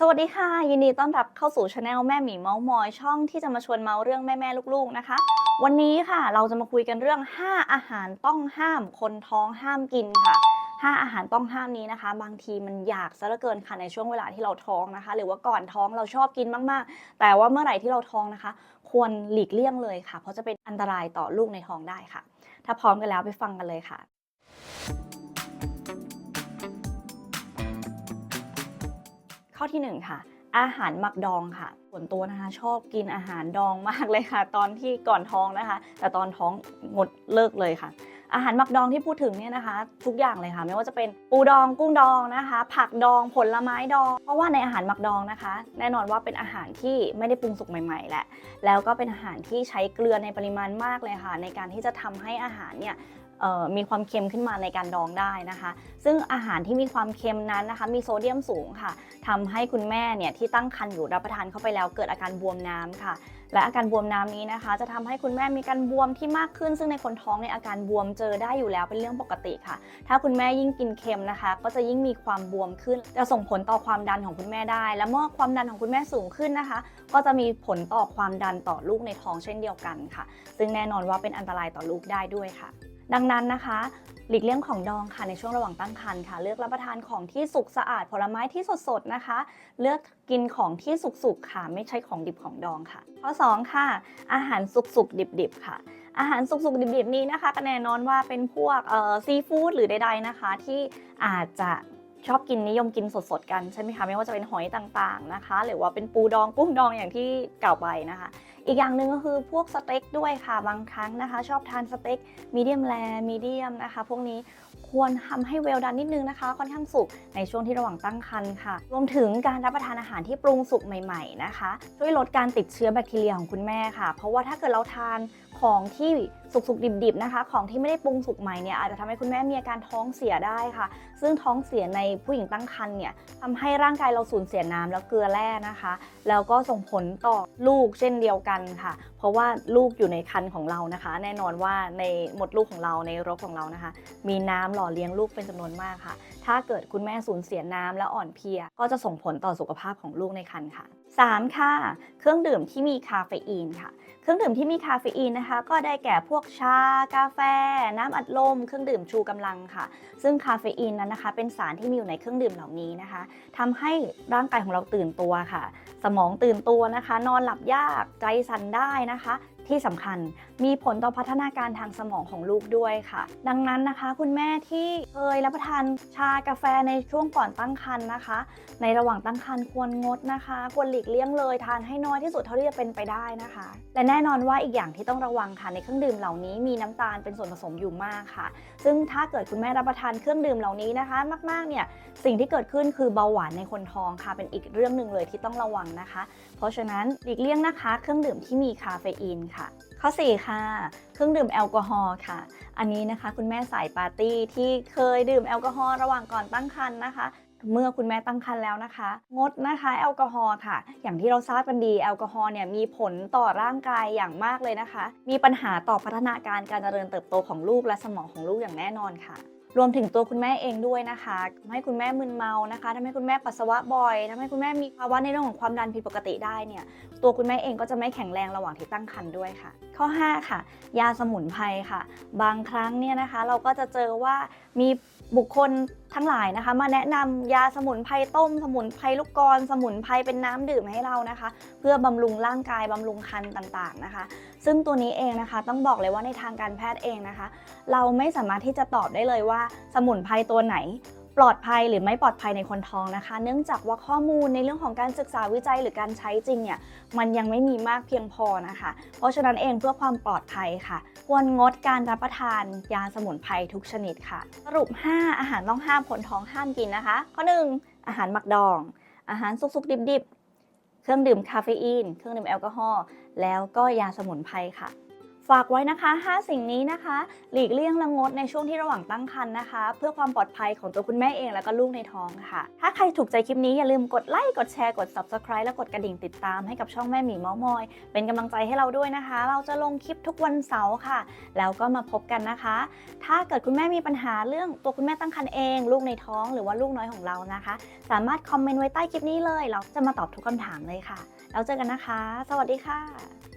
สวัสดีค่ะ ยินดีต้อนรับเข้าสู่ช anel แม่หมีเมาส์มอย ช่องที่จะมาชวนเมาเรื่องแม่แม่ลูกๆนะคะ วันนี้ค่ะเราจะมาคุยกันเรื่อง 5 อาหารต้องห้ามคนท้องห้ามกินค่ะ 5 อาหารต้องห้ามนี้นะคะ บางทีมันอยากซะเหลือเกินค่ะในช่วงเวลาที่เราท้องนะคะ หรือว่าก่อนท้องเราชอบกินมากๆ แต่ว่าเมื่อไหร่ที่เราท้องนะคะ ควรหลีกเลี่ยงเลยค่ะ เพราะจะเป็นอันตรายต่อลูกในท้องได้ค่ะ ถ้าพร้อมกันแล้วไปฟังกันเลยค่ะ ข้อที่หนึ่งค่ะ อาหารหมักดองค่ะ ส่วนตัวนะคะชอบกินอาหารดองมากเลยค่ะ ตอนที่ก่อนท้องนะคะ แต่ตอนท้องงดเลิกเลยค่ะอาหารหมักดองที่พูดถึงเนี่ยนะคะ ทุกอย่างเลยค่ะ ไม่ว่าจะเป็นปูดองกุ้งดองนะคะ ผักดองผลไม้ดอง เพราะว่าในอาหารหมักดองนะคะ แน่นอนว่าเป็นอาหารที่ไม่ได้ปรุงสุกใหม่ๆแหละแล้วก็เป็นอาหารที่ใช้เกลือในปริมาณมากเลยค่ะ ในการที่จะทำให้อาหารเนี่ย มีความเค็มขึ้นมาในการดองได้นะคะ ซึ่งอาหารที่มีความเค็มนั้นนะคะ มีโซเดียมสูงค่ะทำให้คุณแม่เนี่ยที่ตั้งครรภ์อยู่รับประทานเข้าไปแล้วเกิดอาการบวมน้ำค่ะ และอาการบวมน้ำนี้นะคะ จะทำให้คุณแม่มีการบวมที่มากขึ้น ซึ่งในคนท้องในยอาการบวมเจอได้อยู่แล้วเป็นเรื่องปกติค่ะ ถ้าคุณแม่ยิ่งกินเค็มนะคะ ก็จะยิ่งมีความบวมขึ้น จะส่งผลต่อความดันของคุณแม่ได้ และเมื่อความดันของคุณแม่สูงขึ้นนะคะ ก็จะมีผลต่อความดันต่อลูกในท้องเช่นเดียวกันค่ะ ซึ่งแน่นอนว่าเป็นอันตรายต่อลูกได้ด้วยค่ะ ดังนั้นนะคะหลีกเลี่ยงของดองค่ะในช่วงระหว่างตั้งครรภ์ค่ะ เลือกรับประทานของที่สุกสะอาดผลไม้ที่สดๆนะคะ เลือกกินของที่สุกๆค่ะ ไม่ใช่ของดิบของดองค่ะ ข้อ 2 ค่ะ อาหารสุกๆดิบๆค่ะ อาหารสุกๆดิบๆนี้นะคะก็แน่นอนว่าเป็นพวกซีฟู้ดหรือใดๆนะคะ ที่อาจจะชอบกินนิยมกินสดๆกันใช่ไหมคะไม่ว่าจะเป็นหอยต่างๆนะคะ หรือว่าเป็นปูดองกุ้งดองอย่างที่กล่าวไปนะคะ อีกอย่างหนึ่งก็คือพวกสเต็กด้วยค่ะบางครั้งนะคะ ชอบทานสเต็กมีเดียมแรมีเดียมนะคะ พวกนี้ ควรทำให้เวลดันนิดนึงนะคะ ค่อนข้างสุกในช่วงที่ระหว่างตั้งครรภ์ค่ะ รวมถึงการรับประทานอาหารที่ปรุงสุกใหม่ๆนะคะ ช่วยลดการติดเชื้อแบคทีเรียของคุณแม่ค่ะ เพราะว่าถ้าเกิดเราทานของที่สุกๆดิบๆนะคะ ของที่ไม่ได้ปรุงสุกใหม่เนี่ยอาจจะทำให้คุณแม่มีอาการท้องเสียได้ค่ะ ซึ่งท้องเสียในผู้หญิงตั้งครรภ์เนี่ยทำให้ร่างกายเราสูญเสียน้ำและเกลือแร่นะคะ แล้วก็ส่งผลต่อลูกเช่นเดียวกันค่ะ เพราะว่าลูกอยู่ในครรภ์ของเรานะคะ แน่นอนว่าในหมดลูกของเราในรกของเรานะคะ มีน้ำหล่อเลี้ยงลูกเป็นจำนวนมากค่ะ ถ้าเกิดคุณแม่สูญเสียน้ำและอ่อนเพลีย ก็จะส่งผลต่อสุขภาพของลูกในครรภ์ค่ะ 3. ค่ะ เครื่องดื่มที่มีคาเฟอีนค่ะ เครื่องดื่มที่มีคาเฟอีนนะคะ ก็ได้แก่พวกชา กาแฟ น้ำอัดลม เครื่องดื่มชูกำลังค่ะ ซึ่งคาเฟอีนนั้นนะคะ เป็นสารที่มีอยู่ในเครื่องดื่มเหล่านี้นะคะทำให้ร่างกายของเราตื่นตัวค่ะ สมองตื่นตัวนะคะ นอนหลับยาก ใจสั่นได้นะคะ ที่สำคัญมีผลต่อพัฒนาการทางสมองของลูกด้วยค่ะ ดังนั้นนะคะ คุณแม่ที่เคยรับประทานชากาแฟในช่วงก่อนตั้งครรภ์นะคะ ในระหว่างตั้งครรภ์ควรงดนะคะ ควรหลีกเลี่ยงเลยทานให้น้อยที่สุดเท่าที่จะเป็นไปได้นะคะ และแน่นอนว่าอีกอย่างที่ต้องระวังค่ะในเครื่องดื่มเหล่านี้มีน้ำตาลเป็นส่วนผสมอยู่มากค่ะ ซึ่งถ้าเกิดคุณแม่รับประทานเครื่องดื่มเหล่านี้นะคะ มากๆเนี่ยสิ่งที่เกิดขึ้นคือเบาหวานในคนท้องค่ะ เป็นอีกเรื่องหนึ่งเลยที่ต้องระวังนะคะ เพราะฉะนั้นหลีกเลี่ยงนะคะ เครื่องดื่มที่มีคาเฟอีนค่ะข้อ 4 ค่ะ เครื่องดื่มแอลกอฮอล์ค่ะ อันนี้นะคะคุณแม่สายปาร์ตี้ที่เคยดื่มแอลกอฮอล์ระหว่างก่อนตั้งครรภ์นะคะเมื่อคุณแม่ตั้งครรภ์แล้วนะคะ งดนะคะแอลกอฮอล์ค่ะ อย่างที่เราทราบกันดีแอลกอฮอล์เนี่ยมีผลต่อร่างกายอย่างมากเลยนะคะ มีปัญหาต่อพัฒนาการการเจริญเติบโตของลูกและสมองของลูกอย่างแน่นอนค่ะ รวมถึงตัวคุณแม่เองด้วยนะคะทำให้คุณแม่มึนเมานะคะทำให้คุณแม่ปัสสาวะบ่อยทำให้คุณแม่มีภาวะในเรื่องของความดันผิดปกติได้เนี่ย ตัวคุณแม่เองก็จะไม่แข็งแรงระหว่างที่ตั้งครรภ์ด้วยค่ะ ข้อ 5 ค่ะ ยาสมุนไพรค่ะ บางครั้งเนี่ยนะคะ เราก็จะเจอว่ามี บุคคลทั้งหลายนะคะ มาแนะนำยาสมุนไพรต้ม สมุนไพรลูกกรสมุนไพรเป็นน้ำดื่มให้เรานะคะ เพื่อบำรุงร่างกายบำรุงคันต่างๆนะคะ ซึ่งตัวนี้เองนะคะต้องบอกเลยว่าในทางการแพทย์เองนะคะ เราไม่สามารถที่จะตอบได้เลยว่าสมุนไพรตัวไหน ปลอดภัยหรือไม่ปลอดภัยในคนท้องนะคะ เนื่องจากว่าข้อมูลในเรื่องของการศึกษาวิจัยหรือการใช้จริงเนี่ยมันยังไม่มีมากเพียงพอนะคะ เพราะฉะนั้นเองเพื่อความปลอดภัยค่ะ ควรงดการรับประทานยาสมุนไพรทุกชนิดค่ะ สรุป 5 อาหารต้องห้ามคนท้องห้ามกินนะคะ ข้อ 1 อาหารหมักดอง อาหารสุกๆดิบๆ เครื่องดื่มคาเฟอีน เครื่องดื่มแอลกอฮอล์แล้วก็ยาสมุนไพรค่ะ ฝากไว้นะคะ 5 สิ่งนี้นะคะ หลีกเลี่ยงและงดในช่วงที่ระหว่างตั้งครรภ์นะคะ เพื่อความปลอดภัยของตัวคุณแม่เองแล้วก็ลูกในท้องค่ะ ถ้าใครถูกใจคลิปนี้อย่าลืมกดไลค์ กดแชร์ กด subscribe และกดกระดิ่งติดตามให้กับช่องแม่หมีเมามอย เป็นกำลังใจให้เราด้วยนะคะ เราจะลงคลิปทุกวันเสาร์ค่ะ แล้วก็มาพบกันนะคะ ถ้าเกิดคุณแม่มีปัญหาเรื่องตัวคุณแม่ตั้งครรภ์เอง ลูกในท้อง หรือว่าลูกน้อยของเรานะคะ สามารถคอมเมนต์ไว้ใต้คลิปนี้เลย เราจะมาตอบทุกคำถามเลยค่ะ แล้วเจอกันนะคะ สวัสดีค่ะ